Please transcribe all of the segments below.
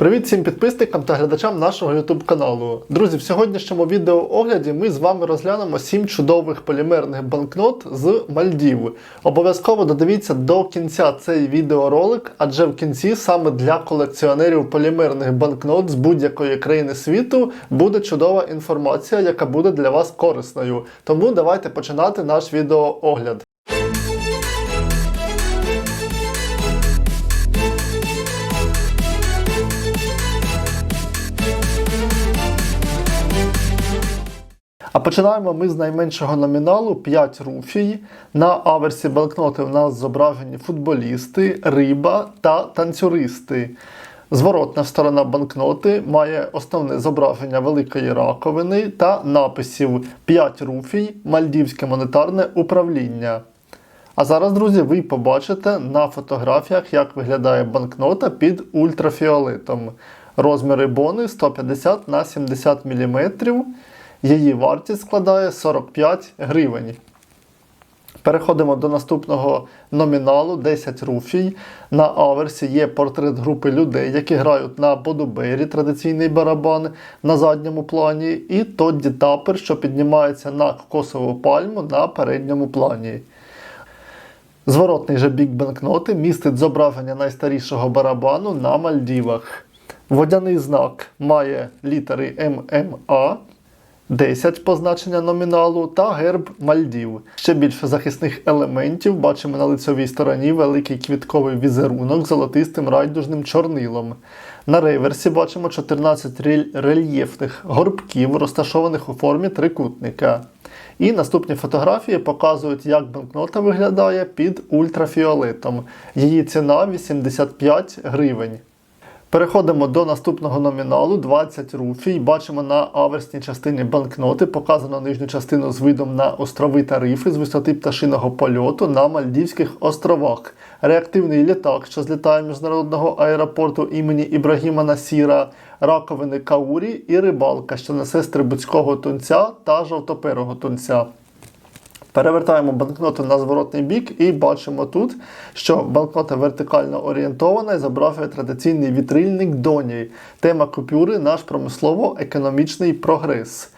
Привіт всім підписникам та глядачам нашого YouTube каналу. Друзі, в сьогоднішньому відеоогляді ми з вами розглянемо 7 чудових полімерних банкнот з Мальдів. Обов'язково додивіться до кінця цей відеоролик, адже в кінці саме для колекціонерів полімерних банкнот з будь-якої країни світу буде чудова інформація, яка буде для вас корисною. Тому давайте починати наш відеоогляд. А починаємо ми з найменшого номіналу 5 руфій. На аверсі банкноти в нас зображені футболісти, риба та танцюристи. Зворотна сторона банкноти має основне зображення великої раковини та написів 5 руфій, Мальдівське монетарне управління. А зараз, друзі, ви побачите на фотографіях, як виглядає банкнота під ультрафіолетом. Розміри бони 150 на 70 мм. Її вартість складає 45 гривень. Переходимо до наступного номіналу 10 руфій. На аверсі є портрет групи людей, які грають на Бодубері, традиційний барабан на задньому плані, і Тодді Тапер, що піднімається на кокосову пальму на передньому плані. Зворотний же бік банкноти містить зображення найстарішого барабану на Мальдівах. Водяний знак має літери ММА. 10 позначення номіналу та герб Мальдів. Ще більше захисних елементів бачимо на лицевій стороні великий квітковий візерунок золотистим райдужним чорнилом. На реверсі бачимо 14 рельєфних горбків, розташованих у формі трикутника. І наступні фотографії показують, як банкнота виглядає під ультрафіолетом. Її ціна 85 гривень. Переходимо до наступного номіналу 20 руфій. Бачимо на аверсній частині банкноти показано нижню частину з видом на острови та рифи з висоти пташиного польоту на Мальдівських островах. Реактивний літак, що злітає міжнародного аеропорту імені Ібрагіма Насіра, раковини Каурі і рибалка, що несе стрибуцького тунця та жовтоперого тунця. Перевертаємо банкноту на зворотний бік і бачимо тут, що банкнота вертикально орієнтована і зображує традиційний вітрильник доні. Тема купюри наш промислово-економічний прогрес.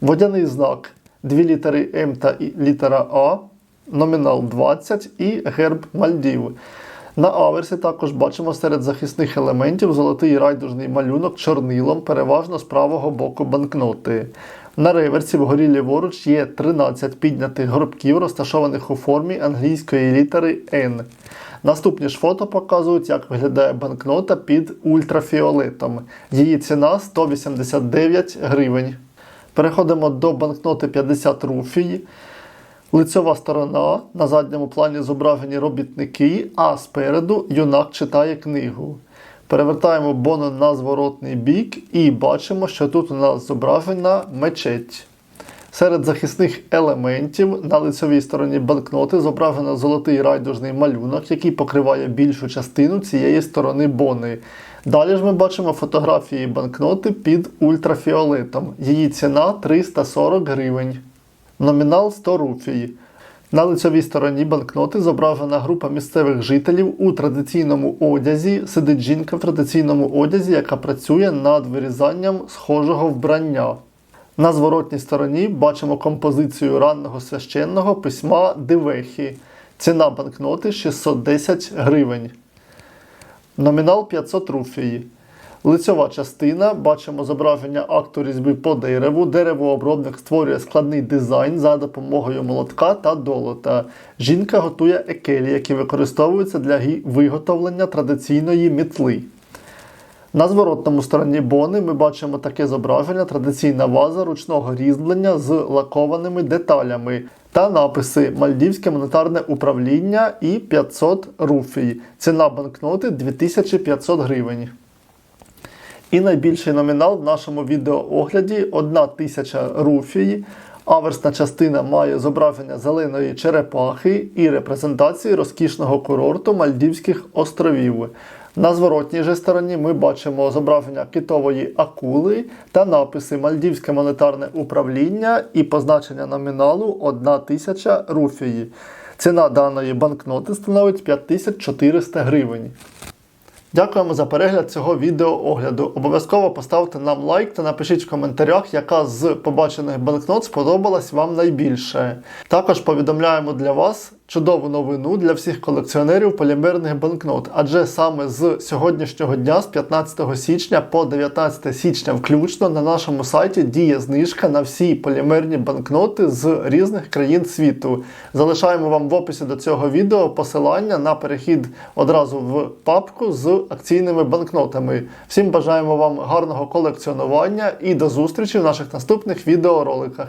Водяний знак, дві літери М та літера А, номінал 20 і герб Мальдів. На аверсі також бачимо серед захисних елементів золотий райдужний малюнок чорнилом, переважно з правого боку банкноти. На реверсі вгорі ліворуч є 13 піднятих горбків, розташованих у формі англійської літери N. Наступні ж фото показують, як виглядає банкнота під ультрафіолетом. Її ціна 189 гривень. Переходимо до банкноти 50 руфій. Лицьова сторона на задньому плані зображені робітники, а спереду юнак читає книгу. Перевертаємо бону на зворотний бік і бачимо, що тут у нас зображена мечеть. Серед захисних елементів на лицевій стороні банкноти зображено золотий райдужний малюнок, який покриває більшу частину цієї сторони бони. Далі ж ми бачимо фотографії банкноти під ультрафіолетом. Її ціна 340 гривень. Номінал 100 руфій. На лицевій стороні банкноти зображена група місцевих жителів у традиційному одязі. Сидить жінка в традиційному одязі, яка працює над вирізанням схожого вбрання. На зворотній стороні бачимо композицію ранного священного письма Дивехі. Ціна банкноти 610 гривень. Номінал 500 руфій. Лицьова частина бачимо зображення акту різьби по дереву. Деревообробник створює складний дизайн за допомогою молотка та долота. Жінка готує екелі, які використовуються для виготовлення традиційної мітли. На зворотному стороні бони ми бачимо таке зображення: традиційна ваза ручного різьблення з лакованими деталями та написи Мальдівське монетарне управління і 500 руфій. Ціна банкноти 2500 гривень. І найбільший номінал в нашому відеоогляді 1000 руфій. Аверсна частина має зображення зеленої черепахи і репрезентації розкішного курорту Мальдівських островів. На зворотній же стороні ми бачимо зображення китової акули та написи Мальдівське монетарне управління і позначення номіналу 1000 руфії. Ціна даної банкноти становить 5400 гривень. Дякуємо за перегляд цього відеоогляду. Обов'язково поставте нам лайк та напишіть в коментарях, яка з побачених банкнот сподобалась вам найбільше. Також повідомляємо для вас чудову новину для всіх колекціонерів полімерних банкнот, адже саме з сьогоднішнього дня, з 15 січня по 19 січня, включно на нашому сайті діє знижка на всі полімерні банкноти з різних країн світу. Залишаємо вам в описі до цього відео посилання на перехід одразу в папку з акційними банкнотами. Всім бажаємо вам гарного колекціонування і до зустрічі в наших наступних відеороликах.